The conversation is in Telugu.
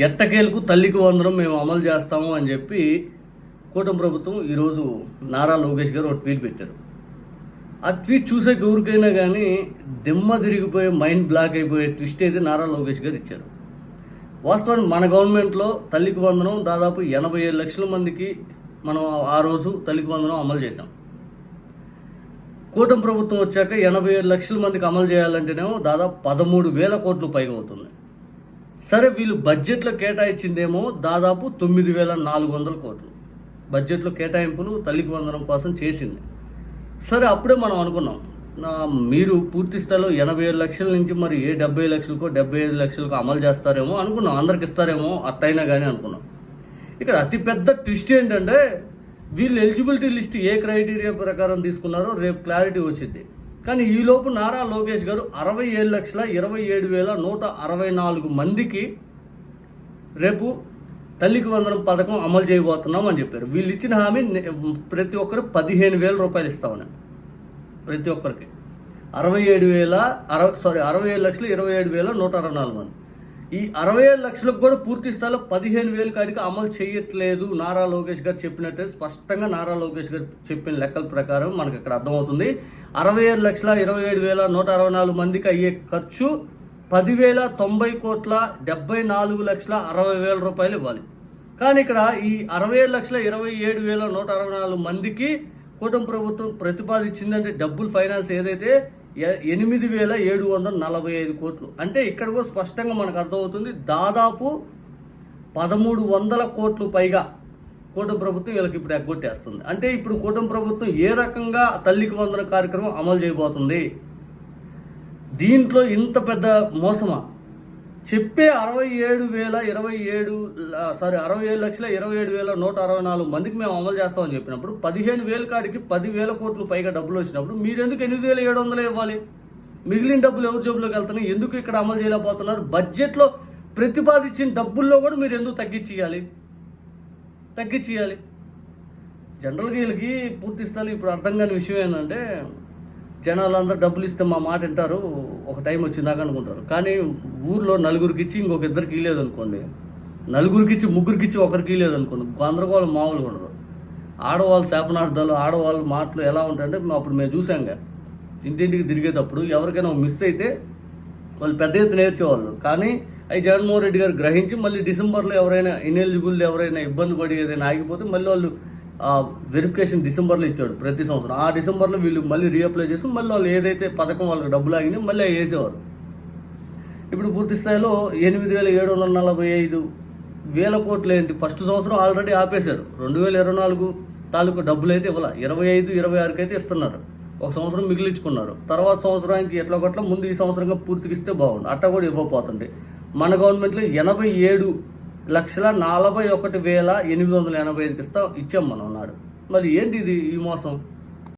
ఎట్టకేలకు తల్లికి వందనం మేము అమలు చేస్తాము అని చెప్పి కూటమి ప్రభుత్వం ఈరోజు నారా లోకేష్ గారు ఒక ట్వీట్ పెట్టారు. ఆ ట్వీట్ చూసే ఎవరికైనా కానీ దిమ్మ తిరిగిపోయే మైండ్ బ్లాక్ అయిపోయే ట్విస్ట్ అయితే నారా లోకేష్ గారు ఇచ్చారు. వాస్తవానికి మన గవర్నమెంట్లో తల్లికి వందనం దాదాపు ఎనభై ఏడు లక్షల మందికి మనం ఆ రోజు తల్లికి వందనం అమలు చేశాం. కూటమి ప్రభుత్వం వచ్చాక ఎనభై ఏడు లక్షల మందికి అమలు చేయాలంటేనేమో దాదాపు పదమూడు వేల కోట్లు పైగా అవుతుంది. సరే వీళ్ళు బడ్జెట్లో కేటాయించిందేమో దాదాపు తొమ్మిది వేల నాలుగు వందల కోట్లు. బడ్జెట్లో కేటాయింపును తల్లికి వందనం కోసం చేసింది. సరే అప్పుడే మనం అనుకున్నాం నా మీరు పూర్తి స్థాయిలో ఎనభై ఏడు లక్షల నుంచి మరి ఏ డెబ్బై లక్షలకో డెబ్బై ఐదు లక్షలకో అమలు చేస్తారేమో అనుకున్నాం. అందరికి ఇస్తారేమో అట్టయినా కానీ అనుకున్నాం. ఇక్కడ అతిపెద్ద ట్విస్ట్ ఏంటంటే వీళ్ళు ఎలిజిబిలిటీ లిస్ట్ ఏ క్రైటీరియా ప్రకారం తీసుకున్నారో రేపు క్లారిటీ వచ్చింది కానీ ఈలోపు నారా లోకేష్ గారు అరవై ఏడు లక్షల ఇరవై ఏడు వేల నూట అరవై నాలుగు మందికి రేపు తల్లికి వందనం పథకం అమలు చేయబోతున్నాం అని చెప్పారు. వీళ్ళు ఇచ్చిన హామీ ప్రతి ఒక్కరు పదిహేను వేల రూపాయలు ఇస్తామని. ప్రతి ఒక్కరికి. అరవై ఏడు వేల అరవై సారీ అరవై ఏడు లక్షలు ఇరవై ఏడు వేల నూట అరవై నాలుగు మంది. ఈ అరవై ఏడు లక్షలకు కూడా పూర్తి స్థాయిలో పదిహేను వేలు కాడికి అమలు చేయట్లేదు. నారా లోకేష్ గారు చెప్పినట్టే స్పష్టంగా నారా లోకేష్ గారు చెప్పిన లెక్కల ప్రకారం మనకు ఇక్కడ అర్థమవుతుంది. అరవై ఏడు లక్షల ఇరవై ఏడు వేల నూట అరవై నాలుగు మందికి అయ్యే ఖర్చు పదివేల తొంభై కోట్ల డెబ్బై నాలుగు లక్షల అరవై వేల రూపాయలు ఇవ్వాలి. కానీ ఇక్కడ ఈ అరవై ఏడు లక్షల ఇరవై ఏడు వేల నూట అరవై నాలుగు మందికి కూటమి ప్రభుత్వం ప్రతిపాదించిందంటే డబ్బులు ఫైనాన్స్ ఏదైతే ఎనిమిది వేల ఏడు వందల నలభై ఐదు కోట్లు. అంటే ఇక్కడ కూడా స్పష్టంగా మనకు అర్థమవుతుంది దాదాపు పదమూడు వందల కోట్లు పైగా కూటమి ప్రభుత్వం వీళ్ళకి ఇప్పుడు ఎగ్గొట్టేస్తుంది. అంటే ఇప్పుడు కూటమి ప్రభుత్వం ఏ రకంగా తల్లికి వందన కార్యక్రమం అమలు చేయబోతుంది? దీంట్లో ఇంత పెద్ద మోసమా? చెప్పే అరవై ఏడు వేల ఇరవై ఏడు సారీ అరవై ఏడు లక్షల ఇరవై ఏడు వేల నూట అరవై నాలుగు మందికి మేము అమలు చేస్తామని చెప్పినప్పుడు పదిహేను వేల కాడికి పదివేల కోట్లు పైగా డబ్బులు వచ్చినప్పుడు మీరెందుకు ఎనిమిది వేల ఏడు వందలు ఇవ్వాలి? మిగిలిన డబ్బులు ఎవరి జేబులోకి వెళ్తున్నాయి? ఎందుకు ఇక్కడ అమలు చేయలేకపోతున్నారు? బడ్జెట్లో ప్రతిపాదించిన డబ్బుల్లో కూడా మీరు ఎందుకు తగ్గించేయాలి? తగ్గించేయాలి. జనరల్గా వీళ్ళకి పూర్తి స్థాయి ఇప్పుడు అర్థం కాని విషయం ఏంటంటే జనాలందరూ డబ్బులు ఇస్తే మా మాట వింటారు. ఒక టైం వచ్చిందాక అనుకుంటారు. కానీ ఊర్లో నలుగురికి ఇచ్చి ఇంకొక ఇద్దరికి ఇవ్వలేదు అనుకోండి నలుగురికి ఇచ్చి ముగ్గురికి ఇచ్చి ఒకరికి ఇవ్వలేదు అనుకోండి గందరగోళం మామూలుగా ఉండదు. ఆడవాళ్ళు శాపనార్థాలు ఆడవాళ్ళ మాటలు ఎలా ఉంటాయంటే మేము అప్పుడు మేము చూసాంగా ఇంటింటికి తిరిగేటప్పుడు ఎవరికైనా మిస్ అయితే వాళ్ళు పెద్ద ఎత్తున నేర్చేవాళ్ళు కానీ అవి జగన్మోహన్ రెడ్డి గారు గ్రహించి మళ్ళీ డిసెంబర్లో ఎవరైనా ఇనెలిజిబుల్ ఎవరైనా ఇబ్బంది పడి ఏదైనా ఆగిపోతే మళ్ళీ వాళ్ళు వెరిఫికేషన్ డిసెంబర్లో ఇచ్చాడు ప్రతి సంవత్సరం. ఆ డిసెంబర్లో వీళ్ళు మళ్ళీ రీఅప్లై చేసి మళ్ళీ వాళ్ళు ఏదైతే పథకం వాళ్ళకి డబ్బులు ఆగినాయి మళ్ళీ వేసేవారు. ఇప్పుడు పూర్తి స్థాయిలో ఎనిమిది వేల ఏడు వందల నలభై ఐదు వేల కోట్లు ఏంటి? ఫస్ట్ సంవత్సరం ఆల్రెడీ ఆపేశారు. రెండు వేల ఇరవై నాలుగు తాలూకు డబ్బులు అయితే ఇవ్వాల. ఇరవై ఐదు ఇరవై ఆరుకి అయితే ఇస్తున్నారు. ఒక సంవత్సరం మిగిలించుకున్నారు. తర్వాత సంవత్సరానికి ఎట్లా కొట్ల? ముందు ఈ సంవత్సరంగా పూర్తికి ఇస్తే బాగుండు. అట్ట కూడా ఇవ్వకపోతుంది మన గవర్నమెంట్లో ఎనభై ఏడు లక్షల నలభై ఒకటి వేల ఎనిమిది వందల ఎనభై ఐదుకి ఇస్తాం ఇచ్చాం మనం నాడు మరి ఏంటి ఇది ఈ మోసం?